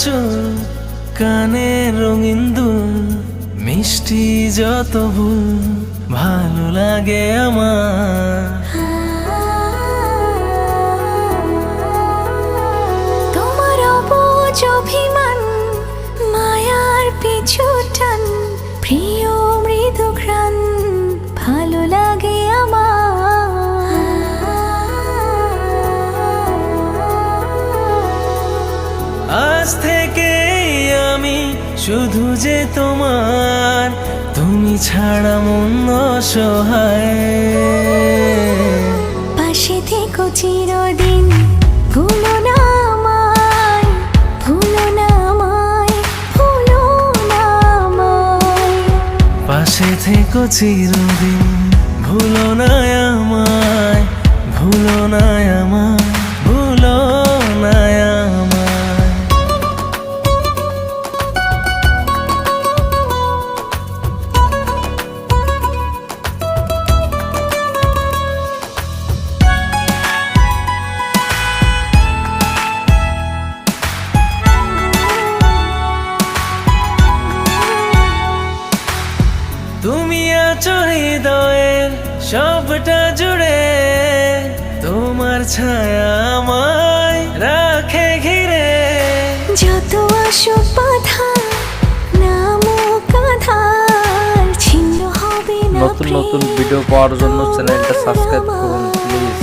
চুল কানে রঙিন দুল মিষ্টি যত ভালো লাগে আমার। তোমার অবুজ অভিমান মায়ার পিছুটা আজ থেকে আমি শুধু যে তোমার তুমি ছাড়া মন অসহায়। পাশে থেকো চিরদিন ভুলো না আমায় ভুলো না আমায় ভুলো না আমায়। পাশে থেকো চিরদিন ভুলো না আমায়। তুমি আছো হৃদয়ের সবটা জুড়ে। তোমার ছায়া আমায় রাখে ঘিরে। যত আসো বাধা নামক আধার ছিন্ন হবে না নতুন নতুন ভিডিও পাওয়ার জন্য চ্যানেলটা সাবস্ক্রাইব করুন প্লিজ